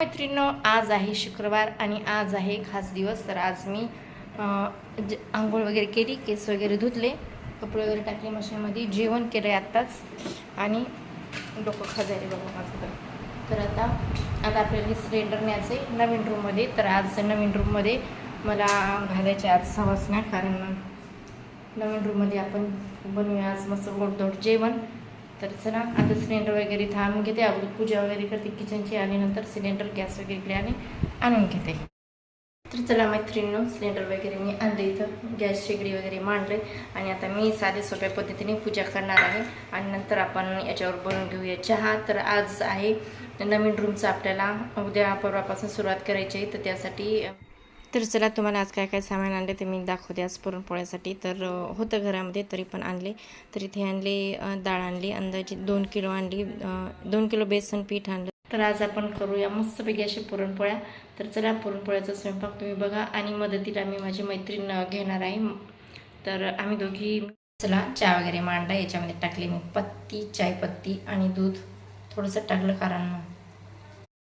मैत्रिणींनो आज आहे शुक्रवार आणि आज आहे खास दिवस. तर आज मी आंघोळ वगैरे केली केस वगैरे धुतले कपडे वगैरे टाकले मशीनमध्ये जेवण केलं आहे आत्ताच. आणि डोकं खजारे बघा माझं तर. तर आता आता आपल्याला सिलेंडर न्यायचं आहे नवीन रूममध्ये. तर आज नवीन रूममध्ये मला घालायचे आज सवास नाही कारण नवीन रूममध्ये आपण बनवूया आज मस्त गोडधोड जेवण. तर चला आता सिलेंडर वगैरे थांबून घेते. अगोदर पूजा वगैरे करते किचनची आणि नंतर सिलेंडर गॅस वगैरे इकडे आणि आणून घेते. तर चला मैत्रिणीनं सिलेंडर वगैरे मी आणले इथं. गॅस शेगडी वगैरे मांडले आणि आता मी साधे सोप्या पद्धतीने पूजा करणार आहे. आणि नंतर आपण याच्यावर बनवून घेऊया चहा. तर आज आहे नवीन रूमचं आपल्याला उद्या परवापासून सुरुवात करायची आहे. तर त्यासाठी तर चला तुम्हाला आज काय काय सामान आणले ते मी दाखवते आज पुरणपोळ्यासाठी तर होतं घरामध्ये तरी पण आणले. तर इथे आणले डाळ आणली अंदाजे दोन किलो आणली दोन किलो बेसन पीठ आणलं. तर आज आपण करूया मस्तपैकी अशी पुरणपोळ्या तर चला पुरणपोळ्याचा स्वयंपाक तुम्ही बघा आणि मदतीला मी माझी मैत्रीण घेणार आहे. तर आम्ही दोघी चला चहा वगैरे मांडला. याच्यामध्ये टाकली मी पत्ती चायपत्ती आणि दूध. थोडंसं टाकलं कारण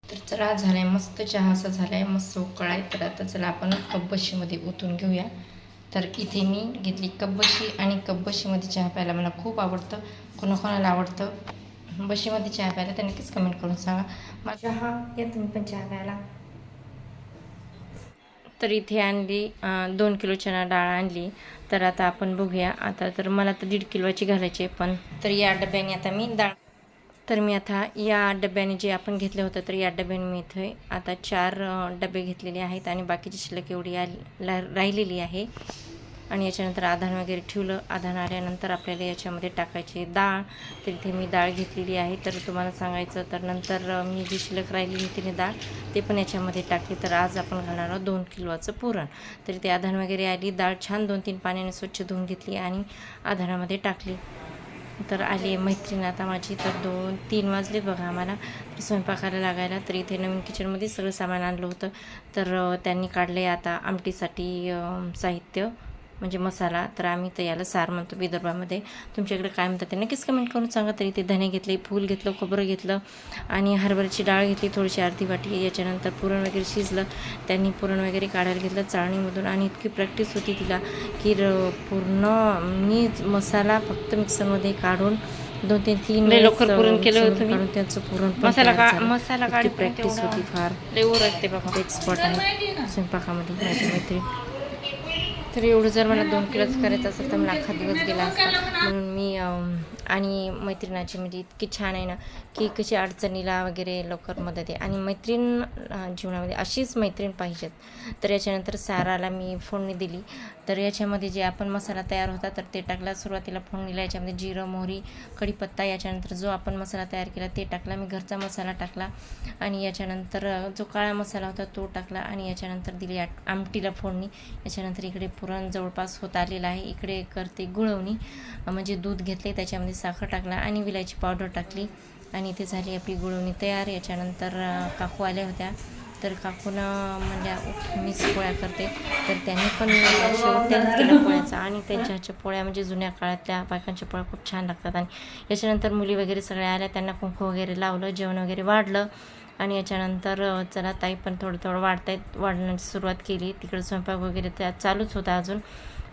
तर चला झालाय मस्त चहा असा झालाय मस्त उकळाय. आहे तर आता चला आपण कब्बशीमध्ये ओतून घेऊया. तर इथे मी घेतली कब्बशी आणि कब्बशीमध्ये चहा प्यायला मला खूप आवडतं. कोणाकोणाला आवडतं? बशीमध्ये चहा प्यायला तर नक्कीच कमेंट करून सांगा. मला चहा या तुम्ही पण चहा प्यायला. तर इथे आणली दोन किलो चणा डाळ आणली. तर आता आपण बघूया. आता तर मला तर दीड किलोची घालायची आहे पण. तर या डब्याने आता मी डाळ तर मी आता या डब्याने जे आपण घेतलं होतं तर या डब्याने मी इथे आता चार डबे घेतलेले आहेत आणि बाकीची शिल्लक एवढी राहिलेली आहे. आणि याच्यानंतर आधार वगैरे ठेवलं. आधार आल्यानंतर आपल्याला याच्यामध्ये टाकायची डाळ. तर इथे मी डाळ घेतलेली आहे. तर तुम्हाला सांगायचं तर नंतर मी जी शिल्लक राहिलेली होती ना डाळ ते पण याच्यामध्ये टाकली. तर आज आपण घालणार आहोत दोन किलोचं पुरण. तर इथे आधार वगैरे आली. डाळ छान दोन तीन पाण्याने स्वच्छ धुवून घेतली आणि आधारामध्ये टाकली. तर आली मैत्रीण. आता माझी तर दोन तीन वाजले बघा आम्हाला. तर स्वयंपाकाला लागायला तर इथे नवीन किचनमध्ये सगळं सामान आणलं होतं. तर त्यांनी काढले आता आमटीसाठी साहित्य. म्हणजे मसाला तर आम्ही तर याला सार म्हणतो विदर्भामध्ये. तुमच्याकडे काय म्हणतात ते नक्कीच कमेंट करून सांगा. तरी ते धने घेतले फूल घेतलं खोबरं घेतलं आणि हरभऱ्याची डाळ घेतली थोडीशी अर्धी वाटी. याच्यानंतर पुरण वगैरे शिजलं. त्यांनी पुरण वगैरे काढायला घेतलं चाळणीमधून आणि इतकी प्रॅक्टिस होती तिला की र- पूर्ण मी मसाला फक्त मिक्सरमध्ये काढून दोन तीन तीन लवकर पुरण केलं होतं. काढून त्यांचं पुरण मसाला का. मसाला प्रॅक्टिस होती फार. एक्सपर्ट आहे. स्वयंपाकामध्ये माझी मैत्रीण तर एवढं जर मला दोन किलोच करायचं असेल तर मला अख्खा दिवस गेला असता. म्हणून मी आणि मैत्रिणाची म्हणजे इतकी छान आहे ना की कशी अडचणीला वगैरे लवकर मदत आहे. आणि मैत्रीण जीवनामध्ये अशीच मैत्रीण पाहिजेत. तर याच्यानंतर साराला मी फोडणी दिली. तर याच्यामध्ये जे आपण मसाला तयार होता तर ते टाकला. सुरुवातीला फोडणीला याच्यामध्ये जिरं मोहरी कढीपत्ता याच्यानंतर जो आपण मसाला तयार केला ते टाकला. मी घरचा मसाला टाकला. आणि याच्यानंतर जो काळा मसाला होता तो टाकला. आणि याच्यानंतर दिली आट- आमटीला फोडणी. याच्यानंतर इकडे पुरण जवळपास होत आलेलं आहे. इकडे करते गुळवणी. म्हणजे दूध घेतले. त्याच्यामध्ये साखर टाकला आणि विलायची पावडर टाकली. आणि इथे झाली आपली गुळवणी तयार. याच्यानंतर काकू आल्या होत्या. तर काकूनं म्हणजे मीच पोळ्या करते. तर त्यांनी पण त्यांनीच पोळ्याचा. आणि त्यांच्या ह्याच्या पोळ्या म्हणजे जुन्या काळातल्या बायकांच्या पोळ्या खूप छान लागतात. आणि याच्यानंतर मुली वगैरे सगळ्या आल्या. त्यांना कुंकू वगैरे लावलं जेवण वगैरे वाढलं. आणि याच्यानंतर चला ताई पण थोडं थोडं वाढतायत. वाढण्याची सुरुवात केली. तिकडे स्वयंपाक वगैरे त्या चालूच होता अजून.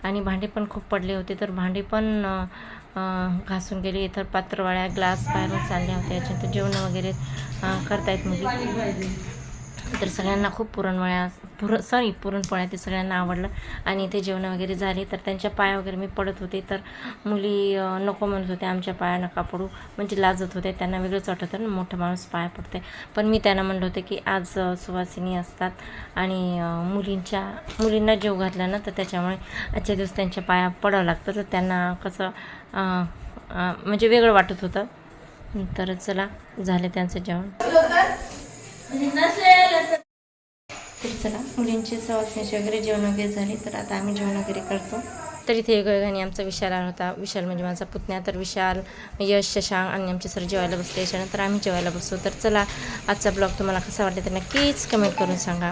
आणि भांडे पण खूप पडले होते. तर भांडे पण घासून गेले. इतर पात्रवाळ्या ग्लास बाहेरून चालल्या होत्या. याच्यानंतर जेवण वगैरे करतायत मुली. तर सगळ्यांना खूप पुरणपोळ्या पुर सॉरी पुरणपोळ्या ते सगळ्यांना आवडलं. आणि इथे जेवण वगैरे झाले तर त्यांच्या पाया वगैरे मी पडत होते. तर मुली नको म्हणत होते आमच्या पाया नका पडू. म्हणजे लाजत होते त्यांना वेगळंच वाटत होतं ना मोठा माणूस पाया पडते पण मी त्यांना म्हणलं होतं की आज सुवासिनी असतात आणि मुलींच्या मुलींना जेव घातला ना तर त्याच्यामुळे आजच्या दिवस त्यांच्या पाया पडावं लागतं. तर त्यांना कसं म्हणजे वेगळं वाटत होतं. तर चला झालं त्यांचं जेवण तर चला. मुलींची सवासण्याची वगैरे जेवण वगैरे झाली तर आता आम्ही जेवण वगैरे करतो. तर इथे योगायोगाने आमचा विशाल आला होता. विशाल म्हणजे माझा पुतण्या. तर विशाल यश शशांक आणि आमचे सर जेवायला बसले. याच्यानंतर आम्ही जेवायला बसतो. तर चला आजचा ब्लॉग तुम्हाला कसा वाटला तर नक्कीच कमेंट करून सांगा.